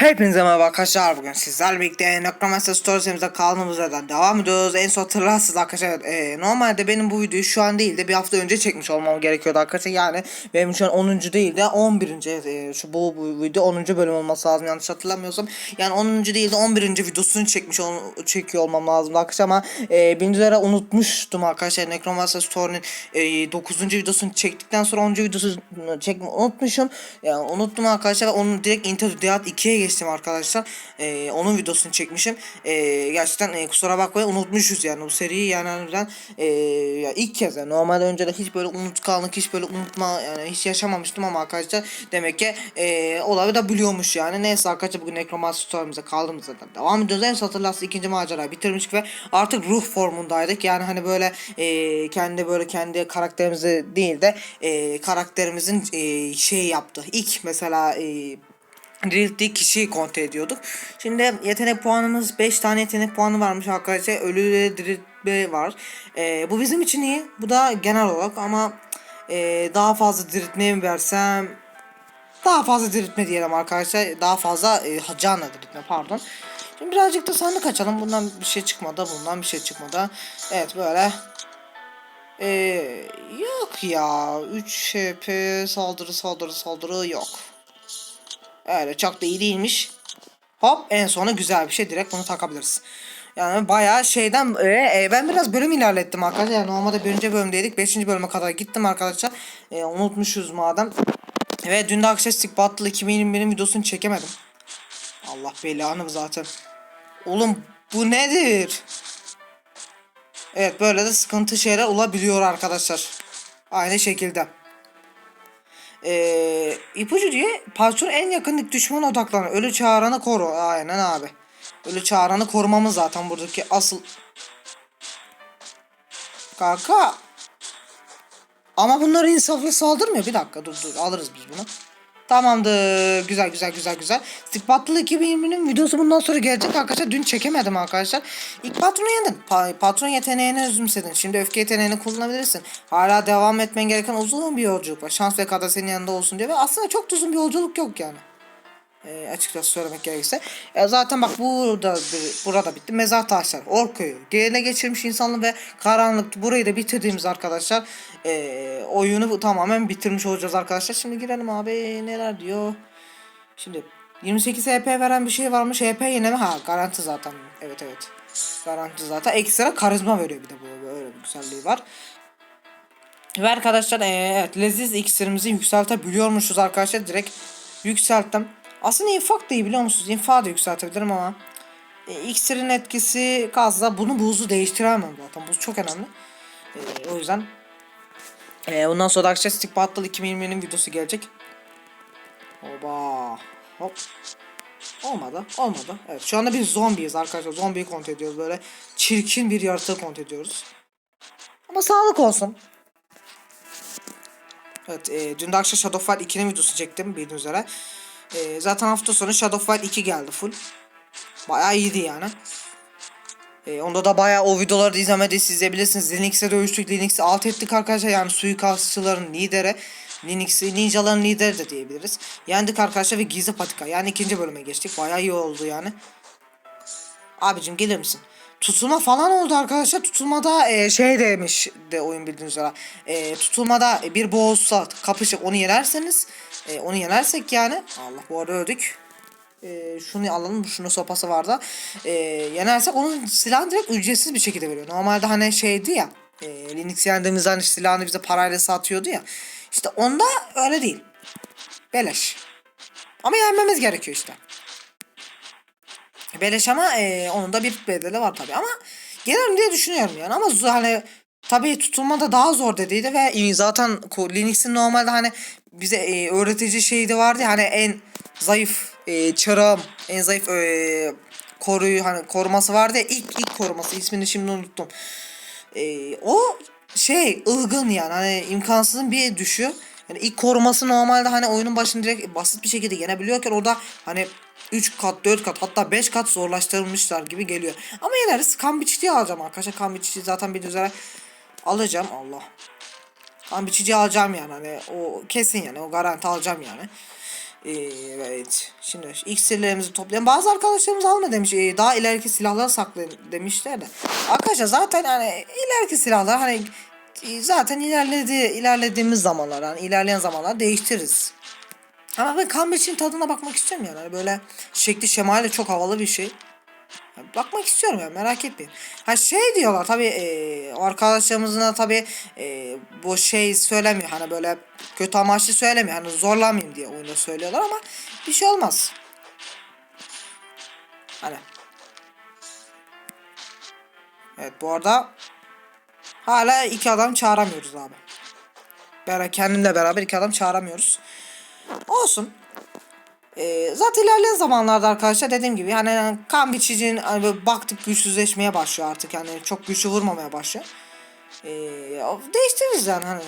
Hepinize merhaba arkadaşlar bugün sizlerle birlikte Necromancer Stories'imize kaldığımız devam ediyoruz. En son hatırlarsınız arkadaşlar e, normalde benim bu videoyu şu an değil de bir hafta önce çekmiş olmam gerekiyordu arkadaşlar. Yani benim şu an 10. değil de 11. E, şu bu, bu video 10. bölüm olması lazım yanlış hatırlamıyorsam. Yani 10. değil de 11. videosunu çekmiş ol, çekiyor olmam lazım arkadaşlar ama e, birinci üzere unutmuştum arkadaşlar Necromancer Story'nin e, 9. videosunu çektikten sonra 10. videosunu çekmeyi unutmuşum. Yani unuttum arkadaşlar onu direkt Into the Dead 2'ye geçtim arkadaşlar. Ee, onun videosunu çekmişim. Ee, gerçekten e, kusura bakmayın unutmuşuz yani bu seriyi yani harbiden e, ya ilk kez yani normalde önce de hiç böyle unutkanlık hiç böyle unutma yani hiç yaşamamıştım ama arkadaşlar demek ki e, olayı da biliyormuş yani. Neyse arkadaşlar bugün Necromancer Story'mize kaldığımız yerden devam ediyoruz. En son hatırlarsınız ikinci macerayı bitirmiştik ve artık ruh formundaydık. Yani hani böyle e, kendi böyle kendi karakterimizi değil de e, karakterimizin e, şey yaptı. İlk mesela e, dirilttiği kişiyi kontrol ediyorduk. Şimdi yetenek puanımız 5 tane yetenek puanı varmış arkadaşlar. Ölü ve diriltme var. Ee, bu bizim için iyi. Bu da genel olarak ama e, daha fazla diriltmeye mi versem daha fazla diriltme diyelim arkadaşlar. Daha fazla e, canla diriltme pardon. Şimdi birazcık da sandık açalım. Bundan bir şey çıkmadı. Bundan bir şey çıkmadı. Evet böyle. Ee, yok ya. 3 HP saldırı saldırı saldırı yok. Öyle çok da iyi değilmiş. Hop en sona güzel bir şey direkt bunu takabiliriz. Yani bayağı şeyden e, e, ben biraz bölüm ilerlettim arkadaşlar. Yani normalde birinci bölümdeydik. Beşinci bölüme kadar gittim arkadaşlar. E, unutmuşuz madem. Ve dün de Stick Battle 2021'in videosunu çekemedim. Allah belanı zaten. Oğlum bu nedir? Evet böyle de sıkıntı şeyler olabiliyor arkadaşlar. Aynı şekilde. Ee, ipucu diye patron en yakınlık düşmana odaklanır. Ölü çağıranı koru. Aynen abi. Ölü çağıranı korumamız zaten buradaki asıl. Kanka. Ama bunlar insaflı saldırmıyor. Bir dakika dur dur alırız biz bunu. Tamamdır. Güzel güzel güzel güzel. Stick Battle 2020'nin videosu bundan sonra gelecek arkadaşlar. Dün çekemedim arkadaşlar. İlk patronu yendin. Pa- patron yeteneğini özümsedin. Şimdi öfke yeteneğini kullanabilirsin. Hala devam etmen gereken uzun bir yolculuk var. Şans ve kader senin yanında olsun diye. Ve aslında çok uzun bir yolculuk yok yani. E, açıkçası söylemek gerekirse. E, zaten bak burada burada bitti. Mezar taşlar, Orköy'ü, gerine geçirmiş insanlı ve karanlık burayı da bitirdiğimiz arkadaşlar e, oyunu tamamen bitirmiş olacağız arkadaşlar. Şimdi girelim abi neler diyor. Şimdi 28 HP veren bir şey varmış. HP yeneme ha garanti zaten. Evet evet. Garanti zaten. Ekstra karizma veriyor bir de bu böyle bir güzelliği var. Ve arkadaşlar e, evet leziz iksirimizi yükseltebiliyormuşuz arkadaşlar. Direkt yükselttim. Aslında infak da iyi biliyor musunuz? İnfağı da yükseltebilirim ama e, iksirin etkisi gazla bunu buzu değiştiremem zaten. Buz çok önemli. E, o yüzden e, ondan sonra arkadaşlar Stick Battle 2020'nin videosu gelecek. Oba. Hop. Olmadı. Olmadı. Evet şu anda biz zombiyiz arkadaşlar. Zombiyi kontrol ediyoruz. Böyle çirkin bir yaratığı kontrol ediyoruz. Ama sağlık olsun. Evet e, dün de akşam Shadow Fight 2'nin videosu çektim bildiğiniz üzere. E, zaten hafta sonu Shadow Fight 2 geldi full. Bayağı iyiydi yani. E, onda da bayağı o videoları da izlemediyseniz izleyebilirsiniz. Linux'e dövüştük. Linux'i alt ettik arkadaşlar. Yani suikastçıların lideri. Linux'i ninjaların lideri de diyebiliriz. Yendik arkadaşlar ve gizli patika. Yani ikinci bölüme geçtik. Bayağı iyi oldu yani. Abicim gelir misin? Tutulma falan oldu arkadaşlar. Tutulmada e, şey demiş de oyun bildiğiniz üzere. E, tutulmada bir boğulsa kapışıp onu yenerseniz e, onu yenersek yani Allah bu arada öldük. E, şunu alalım. Şunun sopası vardı. E, yenersek onun silahını direkt ücretsiz bir şekilde veriyor. Normalde hani şeydi ya. E, Linux yendiğimizde hani silahını bize parayla satıyordu ya. İşte onda öyle değil. Beleş. Ama yenmemiz gerekiyor işte. Beleş ama e, onun da bir bedeli var tabi ama gelirim diye düşünüyorum yani ama hani tabii tutulma da daha zor dediydi ve zaten Linux'in normalde hani bize e, öğretici şeyi de vardı hani en zayıf e, çarağım en zayıf e, koruyu hani koruması vardı ya ilk ilk koruması ismini şimdi unuttum. E, o şey ılgın yani hani imkansızın bir düşü. Yani ilk koruması normalde hani oyunun başında direkt basit bir şekilde yenebiliyorken orada hani 3 kat 4 kat hatta 5 kat zorlaştırılmışlar gibi geliyor. Ama yeneriz. Kan biçiciyi alacağım arkadaşlar. Kan biçiciyi zaten bir üzere alacağım. Allah. Kan biçiciyi alacağım yani. Hani o kesin yani. O garanti alacağım yani. Ee, evet. Şimdi iksirlerimizi toplayalım. Bazı arkadaşlarımız alma demiş. Ee, daha ileriki silahlara saklayın demişler de. Arkadaşlar zaten hani ileriki silahlar hani e, zaten ilerledi ilerlediğimiz zamanlar hani ilerleyen zamanlar değiştiririz. Ama ben kan biçim tadına bakmak istiyorum yani. Hani böyle şekli şemali çok havalı bir şey. Bakmak istiyorum ya merak etmeyin. Ha şey diyorlar tabi e, arkadaşlarımızın da tabi e, bu şey söylemiyor hani böyle kötü amaçlı söylemiyor hani zorlamayın diye oyunda söylüyorlar ama bir şey olmaz. Hani. Evet bu arada hala iki adam çağıramıyoruz abi. Beraber kendimle beraber iki adam çağıramıyoruz. Olsun. Ee, zaten ilerleyen zamanlarda arkadaşlar dediğim gibi hani kan biçicinin hani baktık güçsüzleşmeye başlıyor artık yani çok güçlü vurmamaya başlıyor. Ee, değiştiririz yani hani.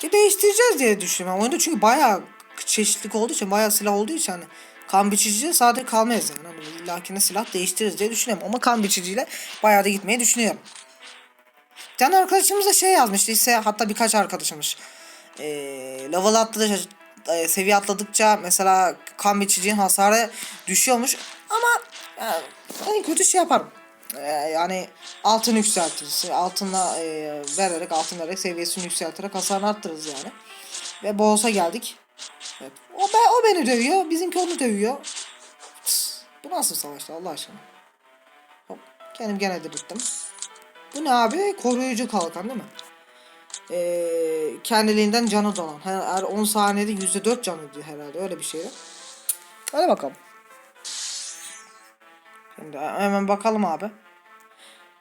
Ki değiştireceğiz diye düşünüyorum. Oyunda çünkü bayağı çeşitlilik olduğu için bayağı silah olduğu için hani kan biçiciyle sadece kalmayız yani. Hani illakine silah değiştiririz diye düşünüyorum. Ama kan biçiciyle bayağı da gitmeyi düşünüyorum. Bir tane arkadaşımız da şey yazmıştı ise hatta birkaç arkadaşımız. Ee, level atladı, e, seviye atladıkça mesela kan biçicinin hasarı düşüyormuş. Ama yani, en kötü şey yaparım. Ee, yani altın yükseltiriz. Altınla e, vererek altın vererek seviyesini yükselterek hasarını arttırırız yani. Ve boss'a geldik. O, be, o beni dövüyor. Bizimki onu dövüyor. Bu nasıl savaştı Allah aşkına? Hop, kendim gene dirilttim. Bu ne abi? Koruyucu kalkan değil mi? Ee, kendiliğinden canı dolan. Her 10 saniyede %4 canı diyor herhalde. Öyle bir şeydi. Hadi bakalım. Şimdi hemen bakalım abi.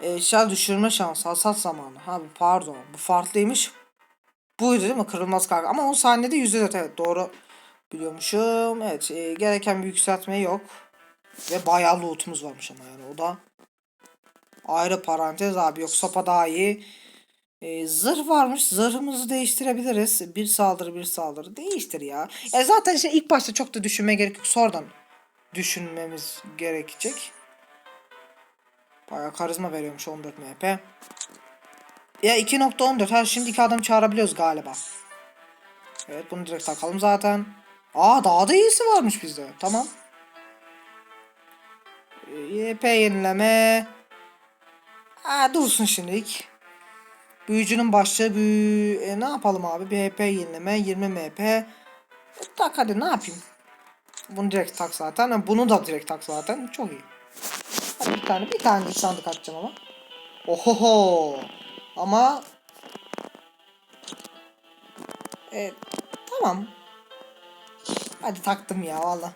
Eşya düşürme şansı. Hasat zamanı. Ha pardon. Bu farklıymış. Buydu değil mi? Kırılmaz kalkan. Ama 10 saniyede %4 evet doğru biliyormuşum. Evet e, gereken bir yükseltme yok. Ve bayağı lootumuz varmış ama yani o da ayrı parantez abi yok sopa daha iyi. E, zırh varmış. Zırhımızı değiştirebiliriz. Bir saldırı bir saldırı. Değiştir ya. E zaten işte ilk başta çok da düşünmeye gerek yok. Sonradan düşünmemiz gerekecek. Bayağı karizma veriyormuş 14 MP. Ya 2.14. Ha şimdiki adam çağırabiliyoruz galiba. Evet bunu direkt takalım zaten. Aa daha da iyisi varmış bizde. Tamam. E, YP yenileme. Aa dursun şimdilik. Büyücünün başlığı büyü... E, ne yapalım abi? BP yenileme 20 MP. E, tak hadi ne yapayım? Bunu direkt tak zaten. Ha, Bunu da direkt tak zaten. Çok iyi. Hadi bir tane bir tane sandık atacağım ama. Ohoho. Ama e, tamam. Hadi taktım ya valla.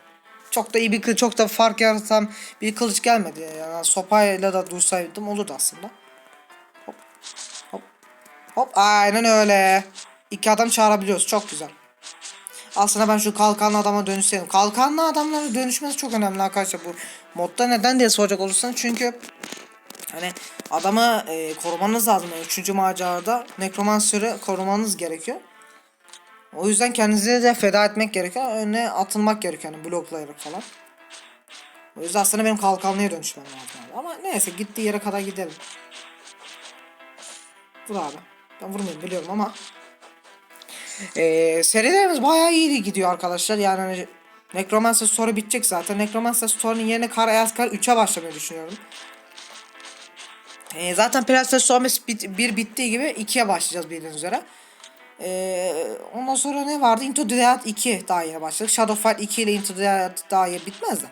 Çok da iyi bir kılıç, çok da fark yaratan bir kılıç gelmedi. Yani sopayla da dursaydım olurdu aslında. Hop. Hop. Aynen öyle. İki adam çağırabiliyoruz. Çok güzel. Aslında ben şu kalkanlı adama dönüşseydim. Kalkanlı adamlara dönüşmesi çok önemli arkadaşlar bu modda. Neden diye soracak olursanız çünkü hani adamı e, korumanız lazım. Üçüncü macerada nekromansörü korumanız gerekiyor. O yüzden kendinizi de feda etmek gerekiyor. Önüne atılmak gerekiyor. Yani bloklayarak falan. O yüzden aslında benim kalkanlıya dönüşmem lazım. Ama neyse gittiği yere kadar gidelim. Vur abi. Ben vurmayayım biliyorum ama. Ee, serilerimiz bayağı iyi gidiyor arkadaşlar. Yani hani Necromancer Story bitecek zaten. Necromancer Story'nin yerine Kar Ayaz Kar 3'e başlamayı düşünüyorum. Ee, zaten Prensess Storms bit, bir bittiği gibi 2'ye başlayacağız bildiğiniz üzere. Ee, ondan sonra ne vardı? Into the Dead 2 daha yeni başladık. Shadowfight 2 ile Into the Dead daha yeni bitmez de.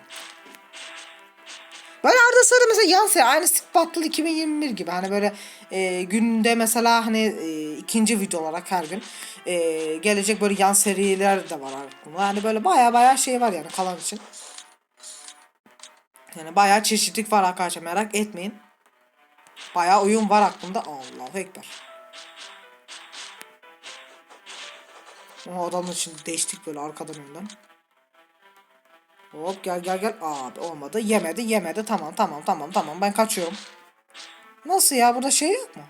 Böyle arada sırada mesela yan seri aynı Battle 2021 gibi hani böyle e, günde mesela hani e, ikinci video olarak her gün e, gelecek böyle yan seriler de var aklımda. Hani böyle baya baya şey var yani kalan için. Yani baya çeşitlik var arkadaşlar merak etmeyin. Baya oyun var aklımda. Allahu Ekber. O adamın için değiştik böyle arkadan önden. Hop gel gel gel. Abi olmadı. Yemedi yemedi. Tamam tamam tamam tamam ben kaçıyorum. Nasıl ya burada şey yok mu?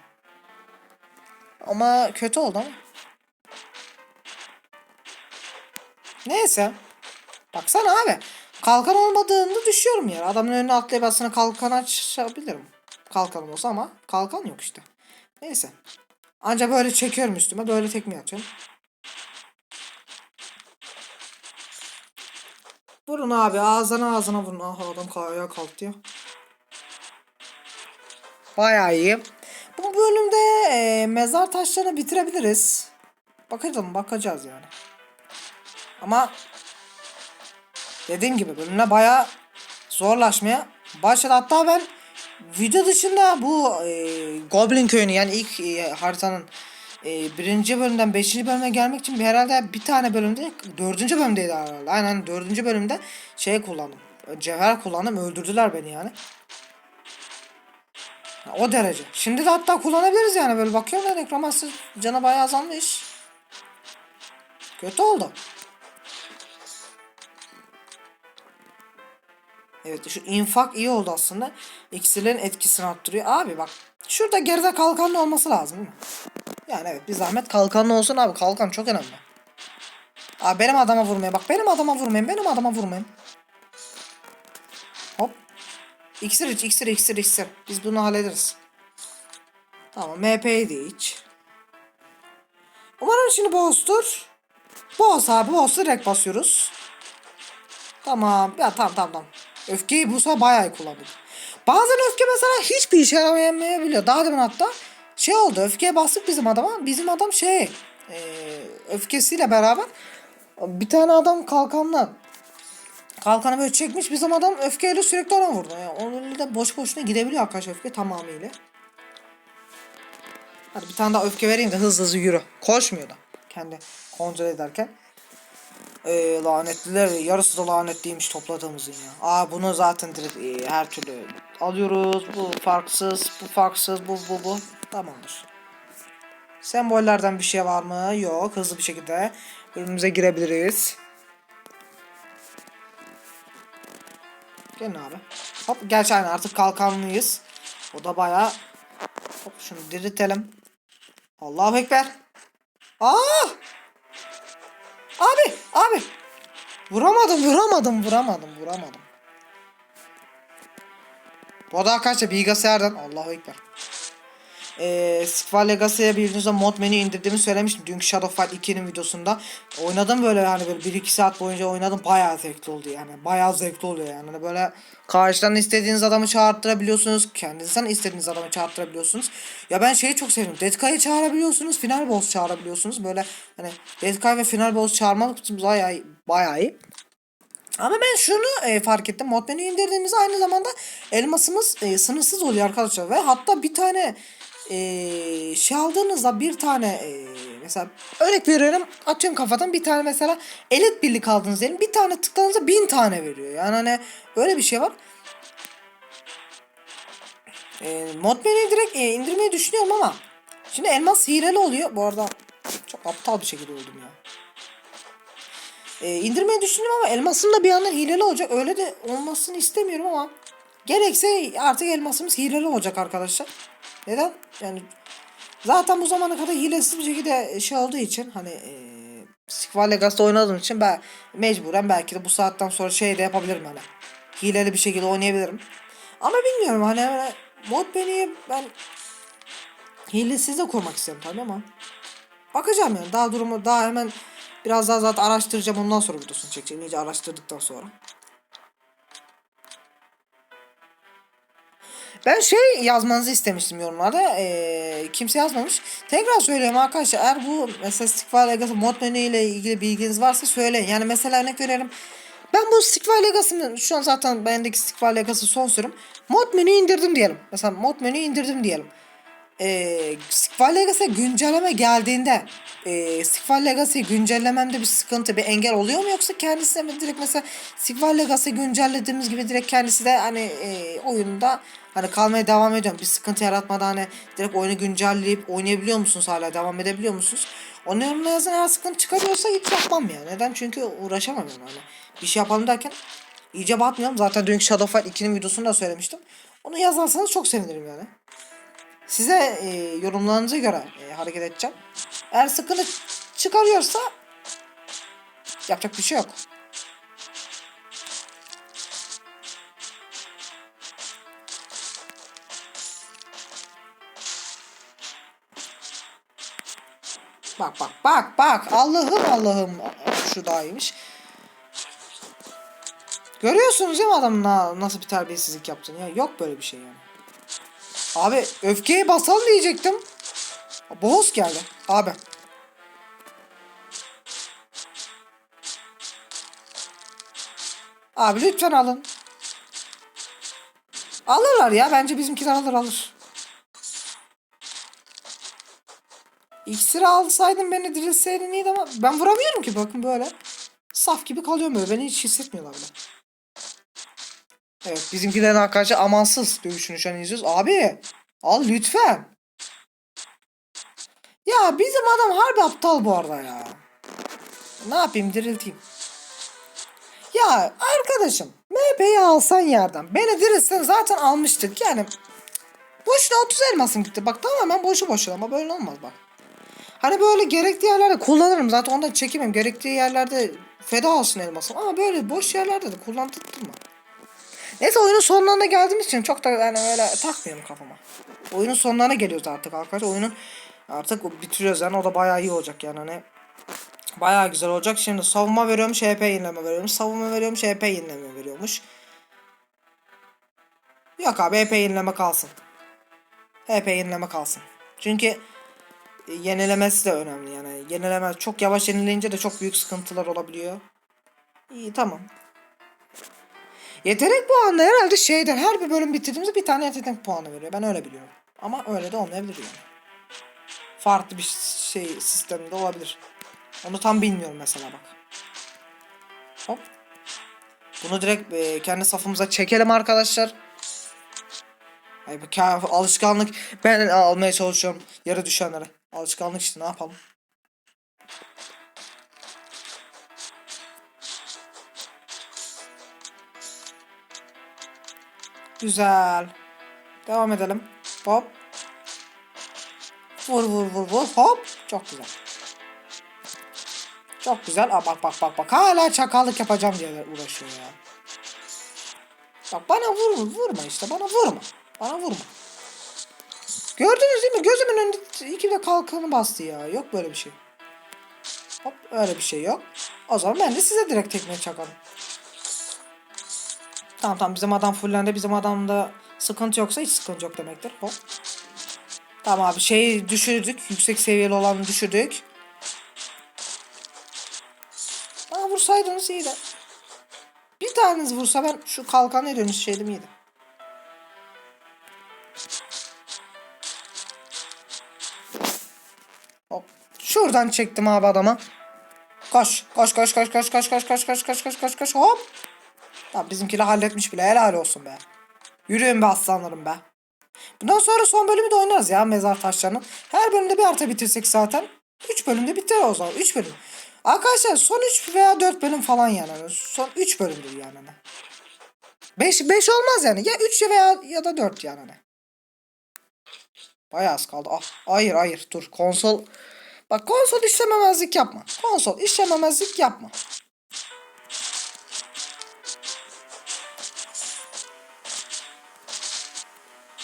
Ama kötü oldu. Neyse. Baksana abi. Kalkan olmadığında düşüyorum ya. Adamın önüne atlayıp aslında kalkan açabilirim. Kalkanım olsa ama kalkan yok işte. Neyse. Ancak böyle çekiyorum üstüme. Böyle tekme atıyorum. Vurun abi ağzına ağzına vurun. Ah adam kaya kalktı ya. Bayağı iyi. Bu bölümde e, mezar taşlarını bitirebiliriz. Bakalım bakacağız yani. Ama dediğim gibi bölümde bayağı zorlaşmaya başladı. Hatta ben video dışında bu e, Goblin köyünü yani ilk e, haritanın e, birinci bölümden beşinci bölüme gelmek için bir herhalde bir tane bölümde dördüncü bölümdeydi herhalde. Aynen dördüncü bölümde şey kullandım. Cevher kullandım öldürdüler beni yani. Ya O derece. Şimdi de hatta kullanabiliriz yani böyle bakıyorum da nekromansı canı bayağı azalmış. Kötü oldu. Evet şu infak iyi oldu aslında. İksirlerin etkisini arttırıyor. Abi bak şurada geride kalkanlı olması lazım değil mi? Yani evet bir zahmet kalkanlı olsun abi. Kalkan çok önemli. Abi benim adama vurmayın. Bak benim adama vurmayın. Benim adama vurmayın. Hop. İksir iç, iksir, iksir, iksir. Biz bunu hallederiz. Tamam, MP'yi de iç. Umarım şimdi boss'tur. Boss abi, boss direkt basıyoruz. Tamam, ya tamam tamam tamam. Öfkeyi bu sefer bayağı kullandık. Bazen öfke mesela hiçbir işe yaramayabiliyor. Daha demin hatta şey oldu, öfkeye bastık bizim adama. Bizim adam şey, e, öfkesiyle beraber bir tane adam kalkanla Kalkanı böyle çekmiş bizim adam öfkeyle sürekli ona vurdu. Yani onun da boş boşuna gidebiliyor arkadaşlar öfke tamamıyla. Hadi bir tane daha öfke vereyim de hızlı hızlı yürü. Koşmuyor da. Kendi kontrol ederken. Ee, lanetliler yarısı da lanetliymiş topladığımızın ya. Aa bunu zaten direkt e, her türlü alıyoruz. Bu farksız, bu farksız, bu bu bu. Tamamdır. Sembollerden bir şey var mı? Yok. Hızlı bir şekilde bölümümüze girebiliriz. Gelin abi. Hop gerçi aynen artık kalkanlıyız. O da bayağı Hop şunu diriltelim. Allahu Ekber. Aa! Abi, abi. Vuramadım, vuramadım, vuramadım, vuramadım. Bu da arkadaşlar bilgisayardan Allahu Ekber. Ee, Squall Legacy'ye bildiğinizde mod menü indirdiğimi söylemiştim. Dünkü Shadow Fight 2'nin videosunda. Oynadım böyle yani böyle 1-2 saat boyunca oynadım. Bayağı zevkli oldu yani. Bayağı zevkli oluyor yani. Hani böyle karşıdan istediğiniz adamı çağırttırabiliyorsunuz. Kendinizden istediğiniz adamı çağırttırabiliyorsunuz. Ya ben şeyi çok sevdim. Deadkai'yi çağırabiliyorsunuz. Final boss çağırabiliyorsunuz. Böyle hani Deadkai ve final boss çağırmak bayağı, bayağı iyi. Ama ben şunu e, fark ettim. Mod menü indirdiğimizde aynı zamanda elmasımız e, sınırsız oluyor arkadaşlar. Ve hatta bir tane e, şey aldığınızda bir tane e, mesela örnek veriyorum atıyorum kafadan bir tane mesela elit birlik aldınız diyelim. Bir tane tıkladığınızda bin tane veriyor. Yani hani öyle bir şey var. E, mod menüyü direkt e, indirmeyi düşünüyorum ama şimdi elmas hileli oluyor. Bu arada çok aptal bir şekilde oldum ya. E, indirmeyi düşündüm ama elmasım da bir yandan hileli olacak. Öyle de olmasını istemiyorum ama gerekse artık elmasımız hileli olacak arkadaşlar. Neden? Yani zaten bu zamana kadar hilesiz bir şekilde şey olduğu için hani e, Legacy'de oynadığım için ben mecburen belki de bu saatten sonra şey de yapabilirim hani. Hileli bir şekilde oynayabilirim. Ama bilmiyorum hani hani mod beni ben hilesiz de kurmak istiyorum tabii ama bakacağım yani daha durumu daha hemen biraz daha zaten araştıracağım ondan sonra videosunu çekeceğim iyice araştırdıktan sonra. Ben şey yazmanızı istemiştim yorumlarda. Ee, kimse yazmamış. Tekrar söylüyorum arkadaşlar. Eğer bu mesela Stikval Legacy mod menü ile ilgili bilginiz varsa söyleyin. Yani mesela örnek veriyorum. Ben bu Stikval Legacy'nin şu an zaten bendeki Stikval Legacy son sürüm. Mod menü indirdim diyelim. Mesela mod menü indirdim diyelim. Ee, Stikval Legacy güncelleme geldiğinde e, Stikval Legacy güncellememde bir sıkıntı, bir engel oluyor mu yoksa kendisi mi direkt mesela Stikval Legacy güncellediğimiz gibi direkt kendisi de hani e, oyunda hani kalmaya devam ediyorum. Bir sıkıntı yaratmadan hani direkt oyunu güncelleyip oynayabiliyor musunuz hala devam edebiliyor musunuz? Onun yorumuna yazın eğer sıkıntı çıkarıyorsa hiç yapmam ya. Neden? Çünkü uğraşamam yani. Hani bir şey yapalım derken iyice batmayalım. Zaten dünkü Shadow Fight 2'nin videosunda söylemiştim. Onu yazarsanız çok sevinirim yani. Size e, yorumlarınıza göre e, hareket edeceğim. Eğer sıkıntı çıkarıyorsa yapacak bir şey yok. Bak bak bak bak Allah'ım Allah'ım şu daha iyiymiş. Görüyorsunuz değil mi adamın na- nasıl bir terbiyesizlik yaptığını ya. Yok böyle bir şey yani. Abi öfkeyi basalım diyecektim. Boğaz geldi. Abi. Abi lütfen alın. Alırlar ya. Bence bizimkiler alır alır. İksiri alsaydın beni dirilseydin iyiydi ama ben vuramıyorum ki bakın böyle. Saf gibi kalıyorum böyle. Beni hiç hissetmiyorlar bile. Evet bizimkilerin arkadaşlar amansız dövüşünü şu an izliyoruz. Abi al lütfen. Ya bizim adam harbi aptal bu arada ya. Ne yapayım dirilteyim. Ya arkadaşım MP'yi alsan yerden. Beni dirilsen zaten almıştık yani. Boşuna 30 elmasım gitti. Bak tamamen boşu boşuna ama böyle olmaz bak. Hani böyle gerektiği yerlerde kullanırım. Zaten ondan çekemem. Gerektiği yerlerde feda olsun elmasım. Ama böyle boş yerlerde de kullandırtma. Neyse oyunun sonlarına geldiğimiz için çok da yani öyle takmıyorum kafama. Oyunun sonlarına geliyoruz artık arkadaşlar. Oyunun artık bitiriyoruz yani o da bayağı iyi olacak yani hani. Bayağı güzel olacak. Şimdi savunma veriyormuş, HP yenileme veriyormuş. Savunma veriyormuş, HP yenileme veriyormuş. Yok abi HP yenileme kalsın. HP yenileme kalsın. Çünkü yenilemesi de önemli yani. Yenileme çok yavaş yenileyince de çok büyük sıkıntılar olabiliyor. İyi tamam. Yetenek puanı herhalde şeyden her bir bölüm bitirdiğimizde bir tane yetenek puanı veriyor. Ben öyle biliyorum. Ama öyle de olmayabilir yani. Farklı bir şey sistemde olabilir. Onu tam bilmiyorum mesela bak. Hop. Bunu direkt e, kendi safımıza çekelim arkadaşlar. Ay bu ka- alışkanlık. Ben almaya çalışıyorum yarı düşenlere. Alışkanlık işte ne yapalım. Güzel. Devam edelim. Hop. Vur vur vur vur. Hop. Çok güzel. Çok güzel. Aa, bak bak bak bak. Hala çakallık yapacağım diye uğraşıyor ya. Bak bana vurma vurma işte. Bana vurma. Bana vurma. Gördünüz değil mi? Gözümün önünde iki de kalkanı bastı ya. Yok böyle bir şey. Hop öyle bir şey yok. O zaman ben de size direkt tekme çakalım. Tamam tamam bizim adam fullendi. Bizim adamda sıkıntı yoksa hiç sıkıntı yok demektir. Hop. Tamam abi şeyi düşürdük. Yüksek seviyeli olanı düşürdük. Aa vursaydınız iyiydi. Bir taneniz vursa ben şu kalkanı dönüşseydim iyiydi. Hop. Şuradan çektim abi adama. Koş. Koş koş koş koş koş koş koş koş koş koş koş koş hop. Tamam bizimkiler halletmiş bile helal olsun be. Yürüyün be aslanlarım be. Bundan sonra son bölümü de oynarız ya mezar taşlarının. Her bölümde bir harita bitirsek zaten. 3 bölümde biter o zaman. 3 bölüm. Arkadaşlar son 3 veya 4 bölüm falan yani. Hani Son 3 bölümdür yani. 5 5 olmaz yani. Ya 3 veya ya da 4 yani. hani. Bayağı az kaldı. Ah, hayır hayır dur. Konsol Bak konsol işlememezlik yapma. Konsol işlememezlik yapma.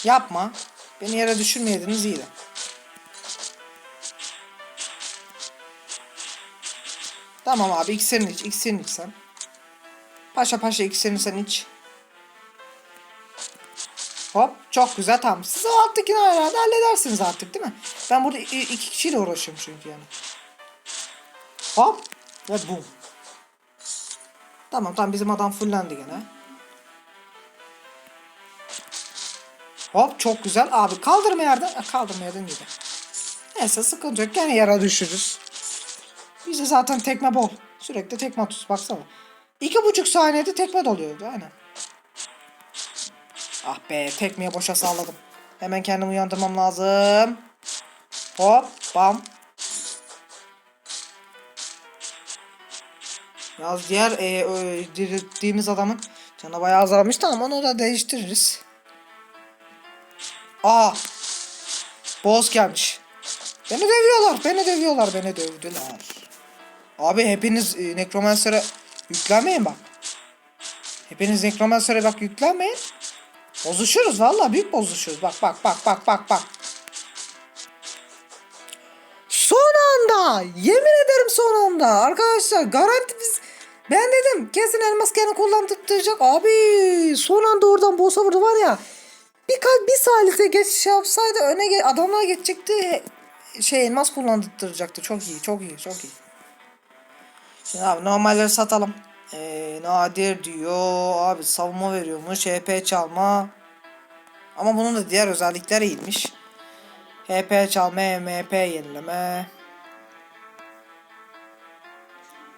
Yapma. Beni yere düşürmeydiniz iyiydi. Tamam abi iksirini iç, iksirini iç sen. Paşa paşa iksirini sen iç. Hop çok güzel tamam. Siz o alttakini herhalde halledersiniz artık değil mi? Ben burada iki kişiyle uğraşıyorum çünkü yani. Hop ve boom. Tamam tamam bizim adam fullendi gene. Hop çok güzel abi kaldırma yerden. Ha, kaldırma yerden gibi. Neyse sıkıntı yok gene yara düşürürüz. Bize zaten tekme bol. Sürekli tekme atıyoruz baksana. İki buçuk saniyede tekme doluyordu aynen. Ah be tekmeye boşa salladım. Hemen kendimi uyandırmam lazım. Hop bam. Yalnız diğer e, ö, dirilttiğimiz adamın canı bayağı azalmıştı ama onu da değiştiririz. Aa. Boss gelmiş. Beni dövüyorlar. Beni dövüyorlar. Beni dövdüler. Abi hepiniz e, Necromancer'a yüklenmeyin bak. Hepiniz Necromancer'a bak yüklenmeyin. Bozuşuruz valla büyük bozuşuruz. Bak bak bak bak bak bak. Son anda yemin ederim son anda arkadaşlar garanti biz Ben dedim kesin elmas gene kullandıracak. Abi son anda oradan boss'a vurdu var ya. Bir, bir salise geçiş yapsaydı öne ge- adamlar geçecekti. Şey elmas kullandırtacaktı. Çok iyi çok iyi çok iyi. Şimdi abi normalleri satalım. Ee, nadir diyor. Abi savunma veriyormuş. HP çalma. Ama bunun da diğer özellikleri iyiymiş. HP çalma, MP yenileme.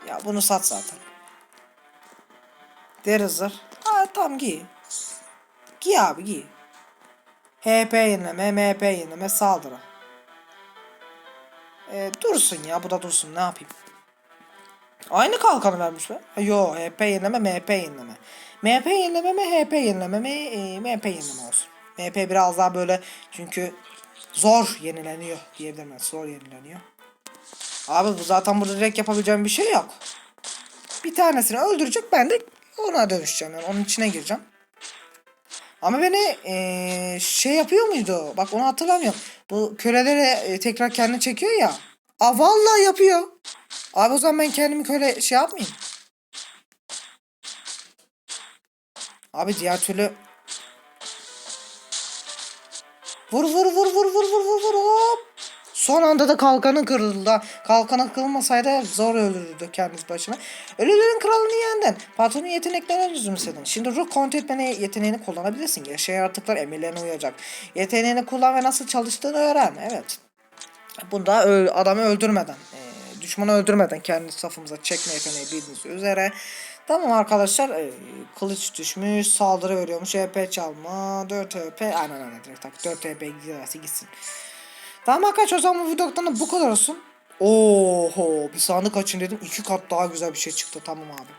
Ya bunu sat zaten. Deri zırh. Ha tamam giy. Giy abi giy. HP yenileme, MP yenileme, saldırı. Ee, dursun ya bu da dursun ne yapayım. Aynı kalkanı vermiş be. Ha, Yo HP yenileme, MP yenileme. MP yenileme mi, HP yenileme mi, e, MP yenileme olsun. MP biraz daha böyle çünkü zor yenileniyor diyebilirim ben. Zor yenileniyor. Abi bu zaten burada direkt yapabileceğim bir şey yok. Bir tanesini öldürecek ben de ona dönüşeceğim yani onun içine gireceğim. Ama beni eee, şey yapıyor muydu? Bak onu hatırlamıyorum. Bu köleleri e, tekrar kendine çekiyor ya. Aa vallahi yapıyor. Abi o zaman ben kendimi köle şey yapmayayım. Abi diğer türlü Vur vur vur vur vur vur vur vur hop. Son anda da kalkanı kırıldı. Kalkanı kırılmasaydı zor öldürürdü kendisi başına. Ölülerin kralını yendin. Patronun yeteneklerine üzümsedin. Şimdi ruh kontrol etmene yeteneğini kullanabilirsin. Yaşayan yaratıklar emirlerine uyacak. Yeteneğini kullan ve nasıl çalıştığını öğren. Evet. Bunda adamı öldürmeden, e, düşmanı öldürmeden kendi safımıza çekme yeteneği bildiğiniz üzere. Tamam arkadaşlar e, kılıç düşmüş saldırı veriyormuş EP çalma 4 EP aynen aynen direkt tak 4 EP giderse gitsin. Tamam arkadaşlar o zaman bu videodan da bu kadar olsun. Oho bir sandık açın dedim iki kat daha güzel bir şey çıktı tamam abi.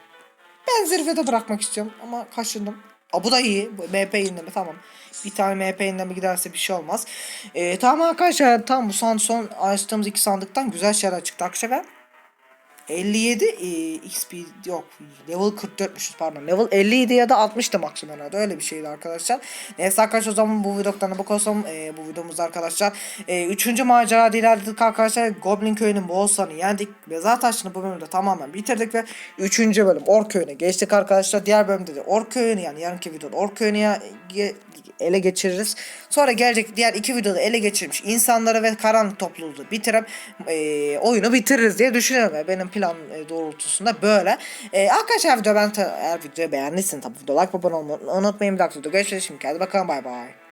Ben zirvede bırakmak istiyorum ama kaçırdım. Aa, bu da iyi. MP yenileme tamam. Bir tane MP yenileme giderse bir şey olmaz. Ee, tamam arkadaşlar tam bu son, son açtığımız iki sandıktan güzel şeyler çıktı arkadaşlar. 57 e, XP yok level 44'müşüz pardon level 57 ya da 60'tı maksimum herhalde öyle bir şeydi arkadaşlar. Neyse arkadaşlar o zaman bu videodan da bakalım e, bu videomuzda arkadaşlar. E, üçüncü macera ilerledik arkadaşlar Goblin köyünün boss'larını yendik. Mezar taşını bu bölümde tamamen bitirdik ve üçüncü bölüm Ork köyüne geçtik arkadaşlar. Diğer bölümde de Ork köyünü yani yarınki videoda Ork ge- ele geçiririz. Sonra gelecek diğer iki videoda ele geçirmiş insanları ve karanlık topluluğu bitirip e, oyunu bitiririz diye düşünüyorum. Yani Benim plan e, doğrultusunda böyle. E, arkadaşlar video ben eğer videoyu beğendiyseniz tabii like olmayı unutmayın. Bir dakika görüşürüz. Şimdi hadi bakalım bay bay.